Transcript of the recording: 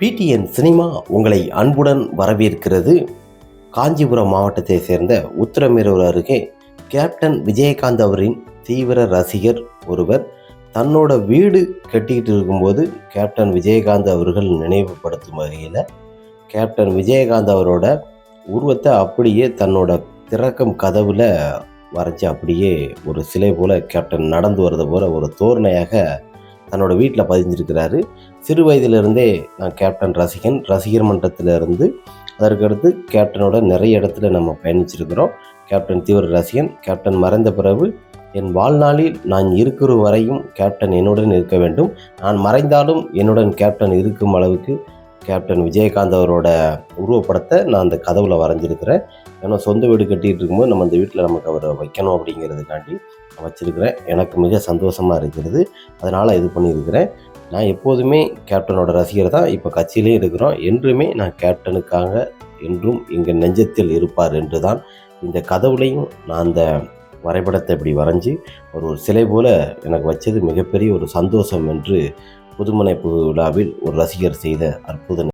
PTN cinema உங்களை அன்புடன் வரவேற்கிறது. காஞ்சிபுரம் மாவட்டத்தை சேர்ந்த உத்திரமேரூர் அருகே கேப்டன் விஜயகாந்த் அவரின் தீவிர ரசிகர் ஒருவர் தன்னோட வீடு கட்டிக்கிட்டு இருக்கும்போது கேப்டன் விஜயகாந்த் அவர்கள் நினைவுபடுத்தும் வகையில் கேப்டன் விஜயகாந்த் அவரோட உருவத்தை அப்படியே தன்னோட திறக்கும் கதவில் வரைஞ்சி அப்படியே ஒரு சிலை போல் கேப்டன் நடந்து வர்றது போல் ஒரு தோரணையாக தன்னோட வீட்டில் பதிஞ்சிருக்கிறாரு. சிறு வயதிலிருந்தே நான் கேப்டன் ரசிகன். ரசிகர் மன்றத்திலிருந்து அதற்கடுத்து கேப்டனோட நிறைய இடத்துல நம்ம பயணிச்சிருக்கிறோம். கேப்டன் தீவிர ரசிகன் கேப்டன் மறைந்த பிறகு என் வாழ்நாளில் நான் இருக்கிற வரையும் கேப்டன் என்னுடன் இருக்க வேண்டும். நான் மறைந்தாலும் என்னுடன் கேப்டன் இருக்கும் அளவுக்கு கேப்டன் விஜயகாந்த் அவரோட உருவப்படத்தை நான் அந்த கதவில் வரைஞ்சிருக்கிறேன். ஏன்னா சொந்த வீடு கட்டிகிட்டு இருக்கும்போது நம்ம அந்த வீட்டில் நமக்கு அவரை வைக்கணும் அப்படிங்கிறதுக்காண்டி நான் வச்சுருக்கிறேன். எனக்கு மிக சந்தோஷமாக இருக்கிறது. அதனால் இது பண்ணியிருக்கிறேன். நான் எப்போதுமே கேப்டனோட ரசிகர் தான். இப்போ கட்சியிலே இருக்கிறோம். என்றுமே நான் கேப்டனுக்காக என்றும் எங்கள் நெஞ்சத்தில் இருப்பார் என்று தான் இந்த கதவுலையும் நான் அந்த வரைபடத்தை இப்படி வரைஞ்சி ஒரு ஒரு சிலை போல் எனக்கு வச்சது மிகப்பெரிய ஒரு சந்தோஷம் என்று புதுமனைப்பு விழாவில் ஒரு ரசிகர் செய்த அற்புத